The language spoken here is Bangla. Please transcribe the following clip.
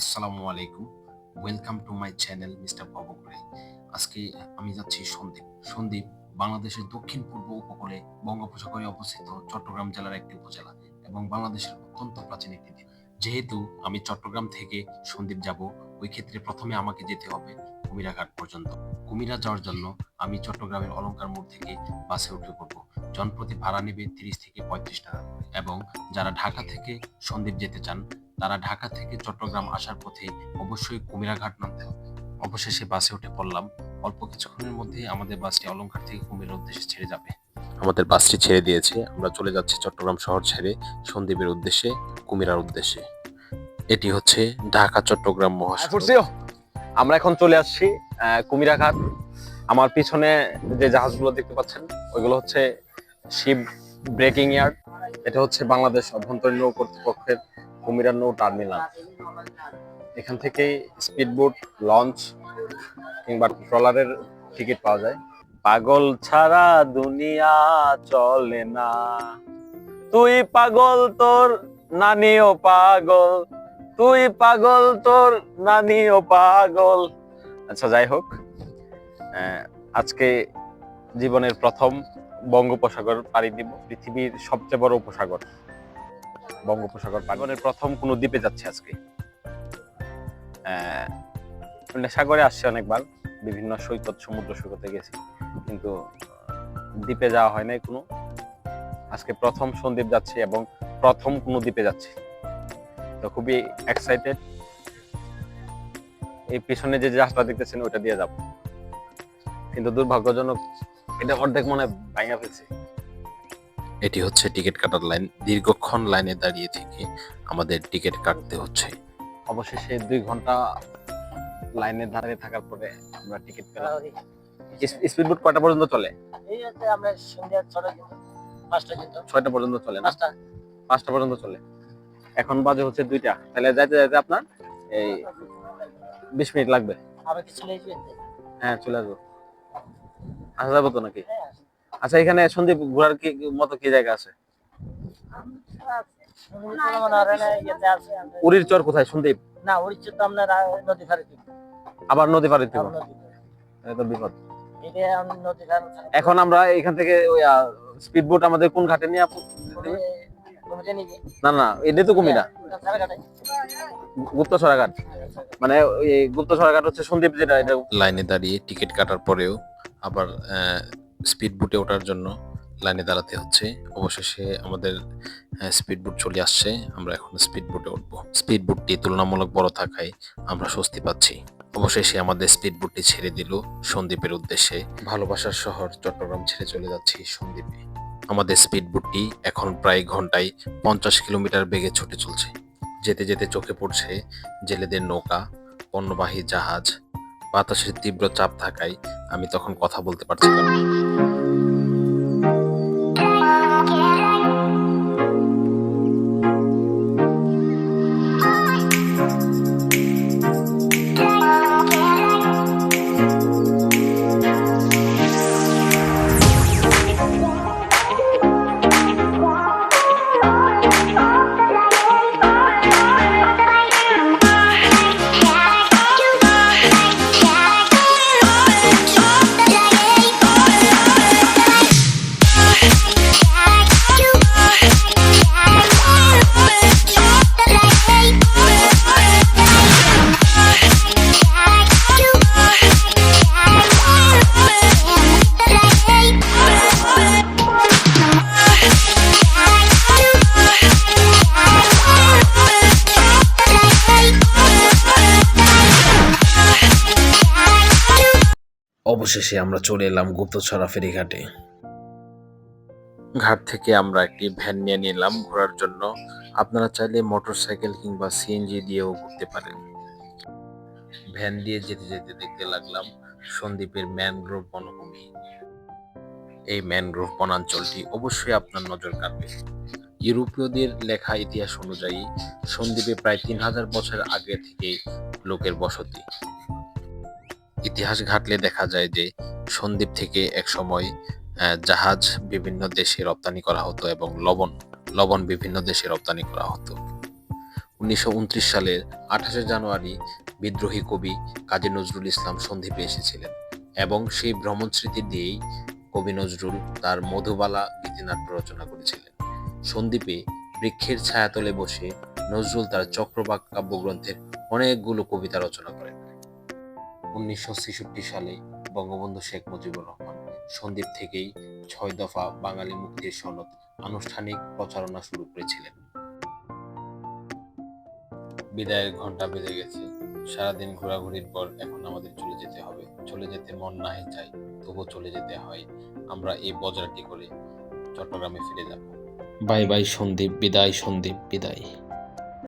আসসালামু আলাইকুম। Welcome to my channel mister আজকে আমি যাচ্ছি সন্দ্বীপ। সন্দ্বীপ, বাংলাদেশের দক্ষিণ পূর্ব উপকূলে বঙ্গোপসাগরে অবস্থিত চট্টগ্রাম জেলার একটি উপজেলা এবং বাংলাদেশের অত্যন্ত প্রাচীন একটি দ্বীপ। যেহেতু আমি চট্টগ্রাম থেকে সন্দ্বীপ যাব, ওই ক্ষেত্রে প্রথমে আমাকে যেতে হবে কুমিরাঘাট পর্যন্ত। কুমিরা যাওয়ার জন্য আমি চট্টগ্রামের অলংকার মোড় থেকে বাসে উঠে পড়ব। জনপ্রতি ভাড়া নেবে তিরিশ থেকে পঁয়ত্রিশ টাকা। এবং যারা ঢাকা থেকে সন্দ্বীপ যেতে চান তারা ঢাকা থেকে চট্টগ্রাম আসার পথে অবশ্যই কুমিরাঘাট নামতে হবে। অবশেষে বাসে উঠে পড়লাম। অল্প কিছুক্ষণের মধ্যে আমাদের বাসটি অলংকার থেকে কুমিরের উদ্দেশ্যে ছেড়ে যাবে। আমাদের বাসটি ছেড়ে দিয়েছে। আমরা চলে যাচ্ছি চট্টগ্রাম শহর ছেড়ে সন্দ্বীপের উদ্দেশ্যে, কুমিরার উদ্দেশ্যে। এটি হচ্ছে ঢাকা চট্টগ্রাম মহাসড়ক। আমরা এখন চলে আসছি কুমিরাঘাট। আমার পিছনে যে জাহাজগুলো দেখতে পাচ্ছেন, ওইগুলো হচ্ছে শিপ ব্রেকিং ইয়ার্ড। এটা হচ্ছে বাংলাদেশ অভ্যন্তরীণ কর্তৃপক্ষের কুমিরা নৌ টার্মিনাল। এখান থেকে স্পিডবোট, লঞ্চ কিংবা ট্রলারের টিকিট পাওয়া যায়। পাগল ছাড়া দুনিয়া চলে না। তুই পাগল, তোর নানিও পাগল। তুই পাগল, তোর নানিও পাগল। আচ্ছা যাই হোক আজকে জীবনের প্রথম বঙ্গোপসাগর পাড়ি দিব, পৃথিবীর সবচেয়ে বড় উপসাগর। বঙ্গোপসাগর পাগনের প্রথম কোনো দ্বীপে যাচ্ছে আজকে। মানে সাগরে আসছে অনেকবার, বিভিন্ন সৈকত, সমুদ্র সৈকতে গেছি, কিন্তু দ্বীপে যাওয়া হয় নাই কোনো। আজকে প্রথম সন্দ্বীপ যাচ্ছি এবং প্রথম কোনো দ্বীপে যাচ্ছি। তো খুবই এক্সাইটেড এই পিছনে যে জাহাজটা দেখতেছেন ওটা দিয়ে যাব। কিন্তু দুর্ভাগ্যজনক, এটা অর্ধেক মনে ভাঙা ফেলছে। এটি হচ্ছে টিকিট কাটার লাইন। দীর্ঘক্ষণ লাইনে দাঁড়িয়ে থেকে আমাদের টিকিট কাটতে হচ্ছে। অবশেষে দুই ঘণ্টা লাইনে দাঁড়িয়ে থাকার পরে আমরা টিকিট পেলাম। স্পিড বোট কয়টা পর্যন্ত চলে? এই হচ্ছে আমরা সন্ধ্যা ছটা পাঁচটা কিন্তু ছয়টা পর্যন্ত চলে না? পাঁচটা। পাঁচটা পর্যন্ত চলে। এখন বাজে হচ্ছে দুইটা। তাহলে যাইতে যাইতে আপনার এই বিশ মিনিট লাগবে। হ্যাঁ চলে আসব। আসা যাব তো নাকি? আচ্ছা এখানে সন্দীপ ঘোরার কি মতো কি জায়গা আছে? উড়ির চর কোথায়, সন্দীপ? না উড়িষ্যা তো আপনার নদী দিব আবার নদী পাড়ি দিব এটা বিপদ। এখন আমরা এখান থেকে ওই স্পিড বোট আমাদের কোন ঘাটে নিয়ে না না এটা তো কুমিরা। সারাঘাটে। গুপ্তছড়া ঘাট মানে ওই গুপ্তছড়া ঘাট হচ্ছে সন্দীপ যেটা, এটা লাইনে দাঁড়িয়ে টিকিট কাটার পরেও আবার স্পিড বুটে ওঠার জন্য লাইনে দাঁড়াতে হচ্ছে। অবশেষে আমাদের স্পিড বুট চলে আসছে। আমরা এখন স্পিড বুটে উঠবো। স্পিড বুটটি তুলনামূলক বড় থাকায় আমরা স্বস্তি পাচ্ছি। অবশেষে আমাদের স্পিড বুটটি ছেড়ে দিল সন্দ্বীপের উদ্দেশ্যে। ভালোবাসার শহর চট্টগ্রাম ছেড়ে চলে যাচ্ছি সন্দ্বীপে আমাদের স্পিড বুটটি এখন প্রায় ঘন্টায় পঞ্চাশ কিলোমিটার বেগে ছুটে চলছে। যেতে যেতে চোখে পড়ছে জেলেদের নৌকা, পণ্যবাহী জাহাজ বাতাসের তীব্র চাপ থাকায় আমি তখন কথা বলতে পারছিলাম না। অবশেষে আমরা চলে এলাম গুপ্তছড়া ফেরিঘাটে ঘাট থেকে আমরা একটি ভ্যান নিয়ে নিলাম ঘোরার জন্য। আপনারা চাইলে মোটরসাইকেল কিংবা সিএনজি দিয়েও ঘুরতে পারেন। ভ্যান দিয়ে যেতে যেতে দেখতে লাগলাম সন্দ্বীপের ম্যানগ্রোভ বনভূমি। এই ম্যানগ্রোভ বনাঞ্চলটি অবশ্যই আপনার নজর কাটবে ইউরোপীয়দের লেখা ইতিহাস অনুযায়ী সন্দ্বীপে প্রায় তিন হাজার বছর আগে থেকে লোকের বসতি। ইতিহাস ঘাটলে দেখা যায় যে সন্দ্বীপ থেকে এক সময় জাহাজ বিভিন্ন দেশে রপ্তানি করা হতো এবং লবণ লবণ বিভিন্ন দেশে রপ্তানি করা হতো। উনিশশো উনত্রিশ সালের আঠাশে জানুয়ারি বিদ্রোহী কবি কাজী নজরুল ইসলাম সন্দ্বীপে এসেছিলেন এবং সেই ভ্রমণ স্মৃতি দিয়েই কবি নজরুল তার মধুবালা গীতিনাট্য রচনা করেছিলেন। সন্দ্বীপে বৃক্ষের ছায়াতলে বসে নজরুল তার চক্রবাক কাব্যগ্রন্থের অনেকগুলো কবিতা রচনা করেন। উনিশশো সালে বঙ্গবন্ধু শেখ মুজিবুর রহমান সন্দ্বীপ থেকেই ছয় দফা বাঙালি মুক্তির সনদ আনুষ্ঠানিক প্রচারণা শুরু করেছিলেন। বিদায়ের ঘণ্টা বেজে গেছে। সারাদিন ঘোরাঘুরির পর এখন আমাদের চলে যেতে হবে। চলে যেতে মন নাহি চাই তবু চলে যেতে হয়। আমরা এই বজরাটি করে চট্টগ্রামে ফিরে যাব। বাই বাই সন্দীপ বিদায় সন্দীপ বিদায়।